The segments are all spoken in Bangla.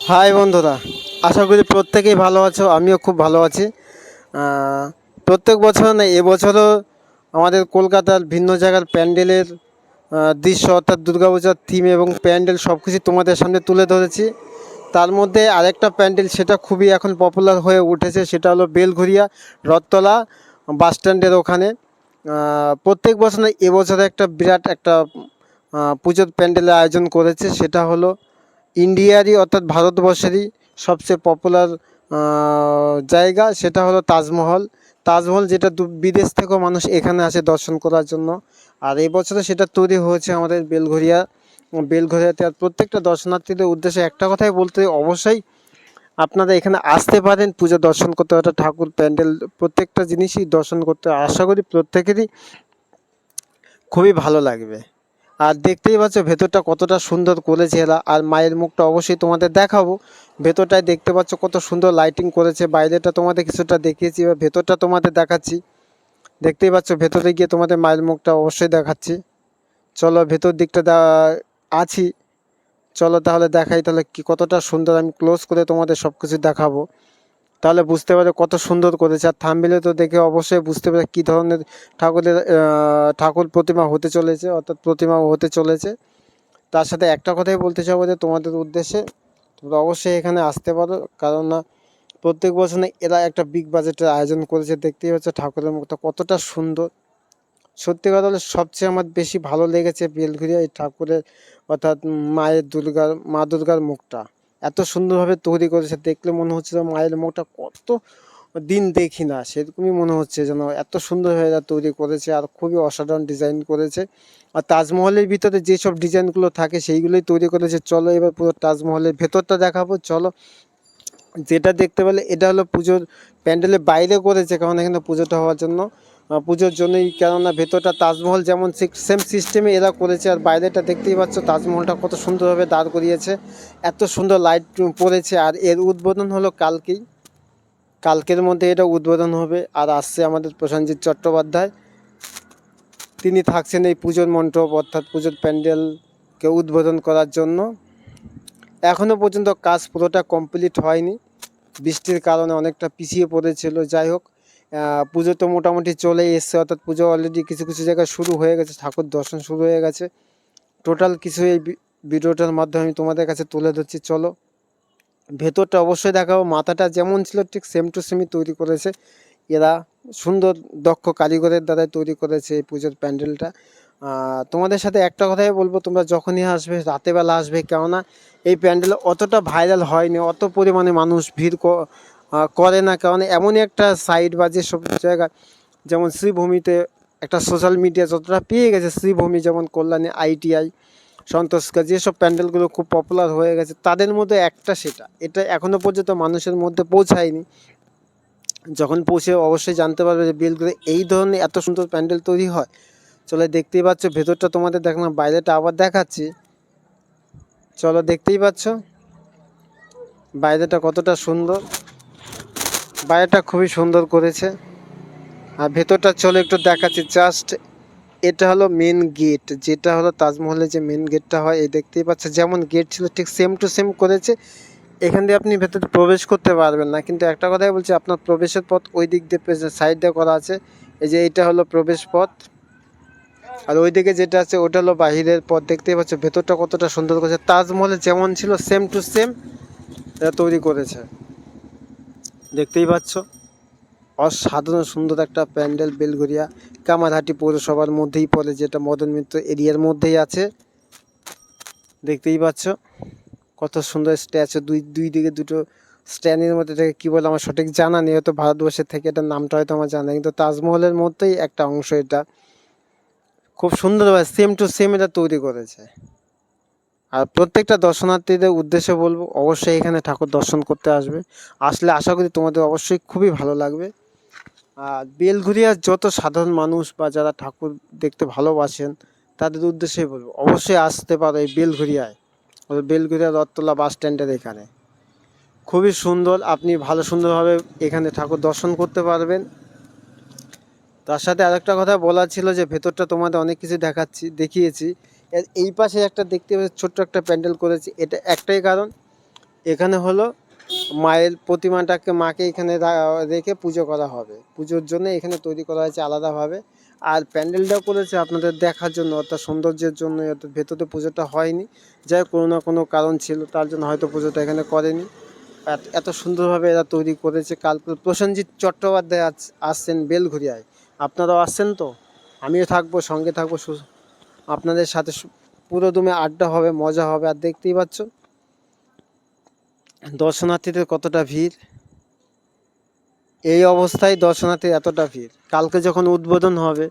হাই বন্ধুরা, আশা করি প্রত্যেকেই ভালো আছো, আমিও খুব ভালো আছি। প্রত্যেক বছর না এবছরও আমাদের কলকাতার ভিন্ন জায়গার প্যান্ডেলের দৃশ্য অর্থাৎ দুর্গাপূজার থিম এবং প্যান্ডেল সব কিছু তোমাদের সামনে তুলে ধরেছি। তার মধ্যে আরেকটা প্যান্ডেল সেটা খুবই এখন পপুলার হয়ে উঠেছে, সেটা হলো বেলঘরিয়া রথতলা বাসস্ট্যান্ডের ওখানে। প্রত্যেক বছর এবছরে একটা বিরাট একটা পুজোর প্যান্ডেলের আয়োজন করেছে, সেটা হলো ইন্ডিয়ারই অর্থাৎ ভারতবর্ষেরই সবচেয়ে পপুলার জায়গা সেটা হলো তাজমহল। তাজমহল যেটা বিদেশ থেকেও মানুষ এখানে আসে দর্শন করার জন্য। আর এই বছরে সেটা তৈরি হয়েছে আমাদের বেলঘরিয়া। বেলঘরিয়াতে আর প্রত্যেকটা দর্শনার্থীদের উদ্দেশ্যে একটা কথাই বলতে অবশ্যই আপনারা এখানে আসতে পারেন, পূজা দর্শন করতে একটা ঠাকুর প্যান্ডেল, প্রত্যেকটা জিনিসই দর্শন করতে আশা করি প্রত্যেকেরই খুবই ভালো লাগবে। আর দেখতেই পাচ্ছ ভেতরটা কতটা সুন্দর করেছে এরা। আর মায়ের মুখটা অবশ্যই তোমাদের দেখাবো। ভেতরটায় দেখতে পাচ্ছ কত সুন্দর লাইটিং করেছে। বাইরেটা তোমাদের কিছুটা দেখিয়েছি, এবার ভেতরটা তোমাদের দেখাচ্ছি। দেখতেই পাচ্ছ ভেতরে গিয়ে তোমাদের মায়ের মুখটা অবশ্যই দেখাচ্ছি। চলো ভেতর দিকটা আছি। চলো তাহলে দেখাই তাহলে কি কতটা সুন্দর আমি ক্লোজ করে তোমাদের সব কিছু দেখাবো। তাহলে বুঝতে পারবে কত সুন্দর করেছে। আর থামবিলে তো দেখে অবশ্যই বুঝতে পারে কী ধরনের ঠাকুরের ঠাকুর প্রতিমা হতে চলেছে, অর্থাৎ প্রতিমা হতে চলেছে। তার সাথে একটা কথাই বলতে চাবো যে তোমাদের উদ্দেশ্যে তোমরা অবশ্যই এখানে আসতে পারো। কারণ না, প্রত্যেক বছর এরা একটা বিগ বাজেটের আয়োজন করেছে, দেখতেই হচ্ছে ঠাকুরের মুখটা কতটা সুন্দর। সত্যি কথা হলে সবচেয়ে আমার বেশি ভালো লেগেছে বেলঘরিয়া এই ঠাকুরের, অর্থাৎ মায়ের দুর্গার, মা দুর্গার মুখটা। এত সুন্দরভাবে তৈরি করেছে, দেখলে মনে হচ্ছে মায়ের মুখটা কত দিন দেখি না, সেরকমই মনে হচ্ছে যেন এত সুন্দরভাবে এরা তৈরি করেছে আর খুবই অসাধারণ ডিজাইন করেছে। আর তাজমহলের ভিতরে যেসব ডিজাইনগুলো থাকে সেইগুলোই তৈরি করেছে, চলো এবার পুরো তাজমহলের ভেতরটা দেখাবো, চলো। যেটা দেখতে পেলে এটা হলো পুজোর প্যান্ডেলের বাইরে করেছে, কারণ এখানে পুজোটা হওয়ার জন্য। পুজোর জন্যই, কেননা ভেতরটা তাজমহল যেমন সেম সিস্টেমে এরা করেছে, আর বাইরেটা দেখতেই পাচ্ছ, তাজমহলটা কত সুন্দরভাবে দাঁড় করিয়েছে, এত সুন্দর লাইট পড়েছে, আর এর উদ্বোধন হলো কালকেই। কালকের মধ্যে এটা উদ্বোধন হবে, আর আসছে আমাদের প্রসেনজিৎ চট্টোপাধ্যায়। তিনি থাকছেন এই পুজোর মণ্ডপ, অর্থাৎ পুজোর প্যান্ডেলকে উদ্বোধন করার জন্য। এখনও পর্যন্ত কাজ পুরোটা কমপ্লিট হয়নি। বৃষ্টির কারণে অনেকটা পিছিয়ে পড়েছিল, যাই হোক। পুজো তো মোটামুটি চলেই এসছে, অর্থাৎ পুজো অলরেডি কিছু কিছু জায়গায় শুরু হয়ে গেছে, ঠাকুর দর্শন শুরু হয়ে গেছে। টোটাল কিছু এই ভিডিওটার মাধ্যমে আমি তোমাদের কাছে তুলে ধরছি, চলো। ভেতরটা অবশ্যই দেখাবো, মাথাটা যেমন ছিল ঠিক সেম টু সেমই তৈরি করেছে। এরা সুন্দর, দক্ষ কারিগরের দ্বারাই তৈরি করেছে এই পুজোর প্যান্ডেলটা। তোমাদের সাথে একটা কথাই বলব, তোমরা যখনই আসবে, রাতেবেলা আসবে, কেননা এই প্যান্ডেল অতটা ভাইরাল হয়নি, অত পরিমাণে মানুষ ভিড় করে না, কারণ এমনই একটা সাইড বা যেসব জায়গা, যেমন শ্রীভূমিতে একটা সোশ্যাল মিডিয়া যতটা পেয়ে গেছে, শ্রীভূমি যেমন কল্যাণী আইটিআই সন্তোষকার যেসব প্যান্ডেলগুলো খুব পপুলার হয়ে গেছে, তাদের মধ্যে একটা সেটা, এটা এখনও পর্যন্ত মানুষের মধ্যে পৌঁছায়নি। যখন পৌঁছে অবশ্যই জানতে পারবে যে বেলগুলো এই ধরনের এত সুন্দর প্যান্ডেল তৈরি হয়। চলে দেখতেই পাচ্ছ, ভেতরটা তোমাদের দেখলাম, বাইরেটা আবার দেখাচ্ছি। চলো দেখতেই পাচ্ছ, বাইরেটা কতটা সুন্দর। বাইরেটা খুবই সুন্দর করেছে। আর ভেতরটা চলে একটু দেখাচ্ছি। জাস্ট এটা হলো মেন গেট যেটা হলো তাজমহলের যে মেন গেটটা হয়, এই দেখতেই পাচ্ছে, যেমন গেট ছিল, ঠিক সেম টু সেম করেছে। এখান দিয়ে আপনি ভেতরে প্রবেশ করতে পারবেন না। কিন্তু একটা কথাই বলছি, আপনার প্রবেশের পথ ওই দিক দিয়ে সাইড দিয়ে করা আছে। এই যে এইটা হলো প্রবেশ পথ। আর ওইদিকে যেটা আছে, ওটা হলো বাহিরের পথ। দেখতেই পাচ্ছ, ভেতরটা কতটা সুন্দর করেছে। তাজমহলে যেমন ছিল সেম টু সেম এটা তৈরি করেছে। দেখতেই পাচ্ছ। অসাধারণ সুন্দর একটা প্যান্ডেল বেলঘরিয়া কামারহাটি পৌরসভার মধ্যেই পড়ে, যেটা মদন মিত্র এরিয়ার মধ্যেই আছে। দেখতেই পাচ্ছ কত সুন্দর স্ট্যাচু, দুই দুই দিকে দুটো স্ট্যান্ডের মধ্যে থেকে কী বলে আমার সঠিক জানা নেই, হয়তো ভারতবর্ষের থেকে এটার নামটা হয়তো আমার জানা কিন্তু তাজমহলের মধ্যেই একটা অংশ এটা। খুব সুন্দরভাবে সেম টু সেম এটা তৈরি করেছে। আর প্রত্যেকটা দর্শনার্থীদের উদ্দেশ্যে বলব, অবশ্যই এখানে ঠাকুর দর্শন করতে আসবে। আসলে আশা করি তোমাদের অবশ্যই খুবই ভালো লাগবে। আর বেলঘুরিয়ার যত সাধারণ মানুষ বা যারা ঠাকুর দেখতে ভালোবাসেন, তাদের উদ্দেশ্যেই বলব, অবশ্যই আসতে পারো এই বেলঘুরিয়ায় বেলঘুরিয়া রথতলা বাস স্ট্যান্ডের এখানে। খুবই সুন্দর, আপনি ভালো সুন্দরভাবে এখানে ঠাকুর দর্শন করতে পারবেন। তার সাথে আরেকটা কথা বলা ছিল যে, ভেতরটা তোমাদের অনেক কিছু দেখাচ্ছি, দেখিয়েছি। এই পাশে একটা দেখতে পাচ্ছি, ছোট্ট একটা প্যান্ডেল করেছি। এটা একটাই কারণ। এখানে হলো মায়ের প্রতিমাটাকে মাকে এখানে রেখে পুজো করা হবে। পুজোর জন্য এখানে তৈরি করা হয়েছে আলাদাভাবে। আর প্যান্ডেলটাও করেছে আপনাদের দেখার জন্য, অর্থাৎ সৌন্দর্যের জন্য, অর্থাৎ ভেতরে পুজোটা হয়নি। যাই কোনো না কোনো কারণ ছিল, তার জন্য হয়তো পুজোটা এখানে করেনি। এত- সুন্দরভাবে এরা তৈরি করেছে। কাল প্রসেনজিৎ চট্টোপাধ্যায় আস- আসছেন বেলঘরিয়ায় আপনারাও আসছেন তো? আমিও থাকব, সঙ্গে থাকব আপনাদের সাথে পুরো দমে আড্ডা হবে, মজা হবে, আর দেখতেই পাচ্ছ। দর্শনার্থীদের কতটা ভিড়। এই অবস্থায় দর্শনার্থী এতটা ভিড়। কালকে যখন উদ্বোধন হবে,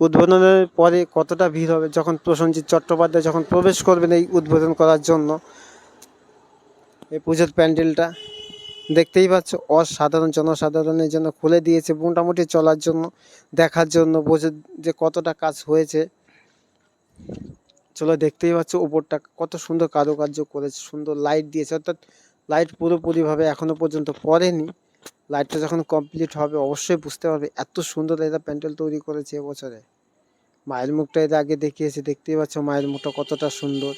উদ্বোধনের পরে কতটা ভিড় হবে, যখন প্রসেনজিৎ চট্টোপাধ্যায় যখন প্রবেশ করবেন এই উদ্বোধন করার জন্য, এই পুজোর প্যান্ডেলটা, দেখতেই পাচ্ছ, অসাধারণ, জনসাধারণের জন্য খুলে দিয়েছে, মোটামুটি চলার জন্য, দেখার জন্য, বোঝে যে কতটা কাজ হয়েছে। চলো দেখতেই পাচ্ছ উপরটা কত সুন্দর কারুকার্য করেছে, সুন্দর লাইট দিয়েছে। অর্থাৎ লাইট পুরোপুরিভাবে এখনও পর্যন্ত পড়েনি। লাইটটা যখন কমপ্লিট হবে, অবশ্যই বুঝতে পারবে এত সুন্দর এরা প্যান্ডেল তৈরি করেছে এবছরে মায়ের মুখটা এর আগে দেখিয়েছে, দেখতেই পাচ্ছ মায়ের মুখটা কতটা সুন্দর।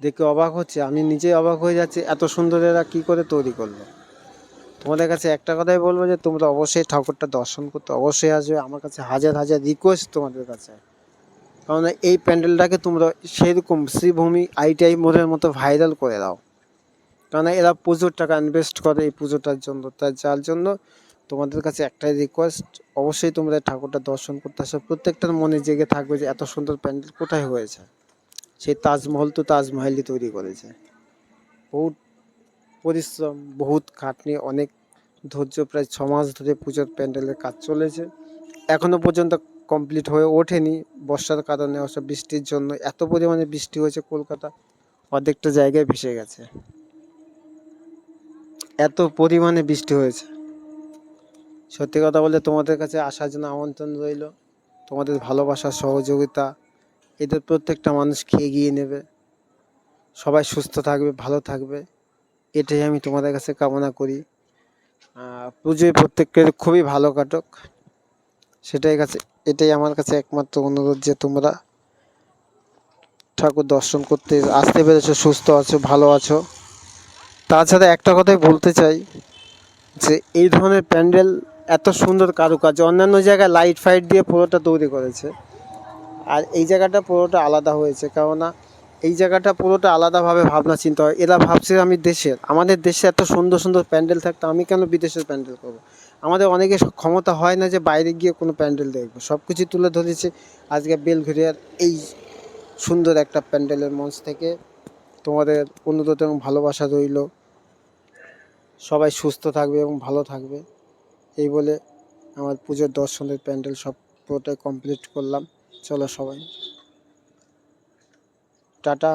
দেখে অবাক হচ্ছে, আমি নিজেই অবাক হয়ে যাচ্ছি, এত সুন্দর এরা কি করে তৈরি করল। তোমাদের কাছে একটা কথাই বলব যে, তোমরা অবশ্যই ঠাকুরটা দর্শন করতে অবশ্যই আসবে, আমার কাছে হাজার হাজার রিকোয়েস্ট তোমাদের কাছে। কারণ এই প্যান্ডেলটাকে তোমরা সেরকম শ্রীভূমি আইটিআই মোড়ের মতো ভাইরাল করে দাও। কারণ এরা প্রচুর টাকা ইনভেস্ট করে এই পুজোটার জন্য। তাই যার জন্য তোমাদের কাছে একটাই রিকোয়েস্ট অবশ্যই তোমরা ঠাকুরটা দর্শন করতে আসো। প্রত্যেকটার মনে জেগে থাকবে যে এত সুন্দর প্যান্ডেল কোথায় হয়েছে। সেই তাজমহল তো তাজমহলই তৈরি করেছে। বহুত পরিশ্রম, বহুত খাটনি, অনেক ধৈর্য, প্রায় ছ মাস ধরে পুজোর প্যান্ডেলের কাজ চলেছে। এখনও পর্যন্ত কমপ্লিট হয়ে ওঠেনি। বর্ষার কারণে অবশ্য বৃষ্টির জন্য এত পরিমাণে বৃষ্টি হয়েছে কলকাতা, অর্ধেকটা জায়গায় ভেসে গেছে। এত পরিমাণে বৃষ্টি হয়েছে। সত্যি কথা বলে তোমাদের কাছে আসার জন্য আমন্ত্রণ রইল। তোমাদের ভালোবাসা, সহযোগিতা, এদের প্রত্যেকটা মানুষকে এগিয়ে নেবে। সবাই সুস্থ থাকবে, ভালো থাকবে, এটাই আমি তোমাদের কাছে কামনা করি। পুজোয় প্রত্যেকের খুবই ভালো কাটক। সেটাই কাছে এটাই আমার কাছে একমাত্র অনুরোধ যে তোমরা ঠাকুর দর্শন করতে আসতে পেরেছ, সুস্থ আছো, ভালো আছো। তাছাড়া একটা কথাই বলতে চাই যে এই ধরনের প্যান্ডেল এত সুন্দর কারুকাজ অন্যান্য জায়গায় লাইট ফাইট দিয়ে পুরোটা তৈরি করেছে। আর এই জায়গাটা পুরোটা আলাদা হয়েছে, কেননা এই জায়গাটা পুরোটা আলাদাভাবে ভাবনা চিন্তা হয়। এরা ভাবছে আমি দেশের। আমাদের দেশে এত সুন্দর সুন্দর প্যান্ডেল থাকতো, আমি কেন বিদেশের প্যান্ডেল করব? আমাদের অনেকে ক্ষমতা হয় না যে বাইরে গিয়ে কোনো প্যান্ডেল দেখব। সব কিছু তুলে ধরেছে আজকে বেলঘরিয়ার এই সুন্দর একটা প্যান্ডেলের মঞ্চ থেকে। তোমাদের অনুরোধ এবং ভালোবাসা রইল। সবাই সুস্থ থাকবে এবং ভালো থাকবে। এই বলে আমার পুজোর দর্শনের প্যান্ডেল সব পুরোটাই কমপ্লিট করলাম। চলো সবাই। টাটা।